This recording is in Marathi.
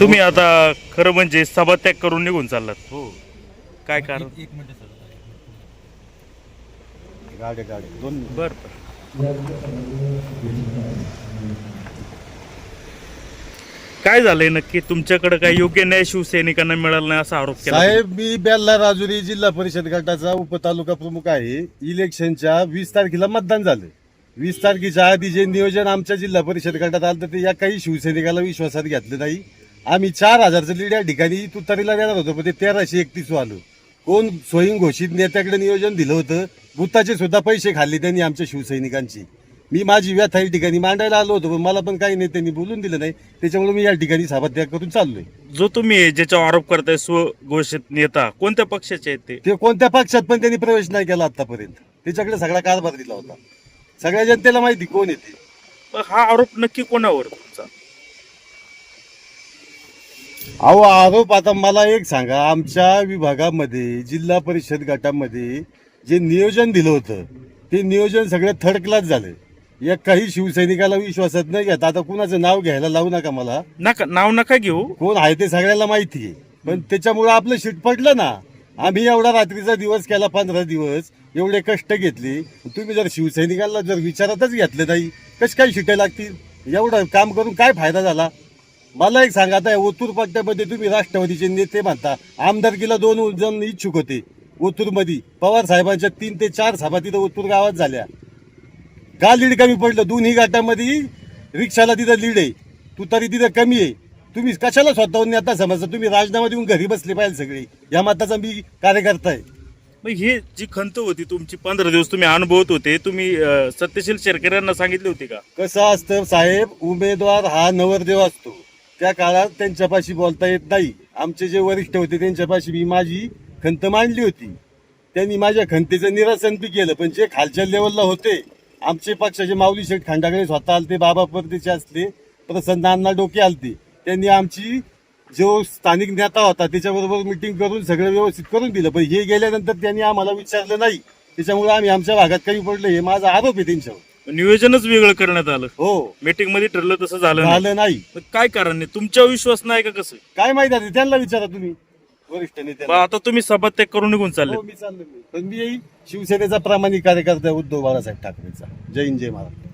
तुम्ही आता खरं म्हणजे सभात्याग करून निघून चाललात. हो. काय कारण? एक मिनिट सर. दोन बर काय झालंय नक्की? तुमच्याकडे काय योग्य न्याय शिवसैनिकांना मिळाला नाही असा आरोप केला साहेब मी बेल्ला राजुरी जिल्हा परिषद गटाचा उपतालुका प्रमुख आहे. इलेक्शनच्या वीस तारखेला मतदान झालं वीस तारखेच्या आधी जे नियोजन आमच्या जिल्हा परिषद गटात आलं तर ते या काही शिवसैनिकाला विश्वासात घेतलं नाही. आम्ही चार हजारचं लीड या ठिकाणी तुतारीला देणार होतो पण ते तेराशे एकतीस आलो कोण स्वयं घोषित नेत्याकडे नियोजन दिलं होतं भूताचे सुद्धा पैसे खाल्ले त्यांनी आमच्या शिवसैनिकांची. मी माझी व्यथा या ठिकाणी मांडायला आलो होतो पण मला पण काही नेत्यांनी बोलून दिलं नाही. त्याच्यामुळे मी या ठिकाणी सभात्याग करून चाललोय. जो तुम्ही ज्याच्यावर आरोप करताय स्वघोषित नेता कोणत्या पक्षाचे आहेत ते? ते कोणत्या पक्षात पण त्यांनी प्रवेश नाही केला आतापर्यंत. त्याच्याकडे सगळा कारभार दिला होता. सगळ्या जनतेला माहिती कोण येते पण हा आरोप नक्की कोणावर तुमचा? अहो आरोप आता मला एक सांगा. आमच्या विभागामध्ये जिल्हा परिषद गटामध्ये जे नियोजन दिलं होतं ते नियोजन सगळं थर्ड क्लास झालं या काही शिवसैनिकाला विश्वासात नाही घेत आता कुणाचं नाव घ्यायला लावू नका मला. नका नाव नका घेऊ. कोण आहे ते सगळ्याला माहिती आहे. पण त्याच्यामुळे आपलं शीट पडलं ना. आम्ही एवढा रात्रीचा दिवस केला पंधरा दिवस एवढे कष्ट घेतले. तुम्ही जर शिवसैनिकांना जर विचारातच घेतले नाही कशी काय शिटाय लागतील? एवढं काम करून काय फायदा झाला? मला एक सांगा आता ओतूर पट्ट्यामध्ये तुम्ही राष्ट्रवादीचे नेते म्हणता. आमदारकीला दोन जण इच्छुक होते ओतूरमध्ये. पवार साहेबांच्या तीन ते चार सभा तिथं ओतूर गावात झाल्या. का लीड कमी पडलं दोन्ही गटामध्ये रिक्षाला तिथं लीड आहे. तुतारी तिथं कमी आहे. तुम्ही कशाला स्वतःहून आता समजता तुम्ही राजीनामा देऊन घरी बसले पाहिजे सगळे. या मताचा मी कार्यकर्ता आहे. मग हे जी खंत होती तुमची पंधरा दिवस तुम्ही अनुभवत होते तुम्ही सत्यशील शेरकऱ्यांना सांगितले होते का? कसं असतं साहेब उमेदवार हा नवरदेव असतो. त्या काळात त्यांच्यापाशी बोलता येत नाही. आमचे जे वरिष्ठ होते त्यांच्यापाशी मी माझी खंत मांडली होती. त्यांनी माझ्या खंतीचं निरासन बी केलं पण जे खालच्या लेवलला होते आमचे पक्षाचे माऊली शेठ खांडाकडे स्वतः आलते बाबा परदेशी असले प्रसन्न अण्णा डोके आलते. त्यांनी आमची जो स्थानिक नेता होता त्याच्याबरोबर मिटिंग करून सगळं व्यवस्थित करून दिलं पण हे गेल्यानंतर त्यांनी आम्हाला विचारलं नाही. त्याच्यामुळे आम्ही आमच्या भागात काही पडलं हे माझा आरोप आहे त्यांच्यावर. नियोजनच वेगळं करण्यात आलं. हो. मीटिंगमध्ये ठरलं तसं झालं नाही. झालं नाही. काय कारण नाही तुमच्यावर विश्वास नाही का कसं? काय माहिती आहे त्यांना विचारा तुम्ही. वरिष्ठ नेत्यांना. आता तुम्ही सभात्याग करून निघून चालले. हो मी चाललो मी. पण मी शिवसेनेचा प्रामाणिक कार्यकर्ता आहे उद्धव बाळासाहेब ठाकरेचा. जय हिंद जय महाराज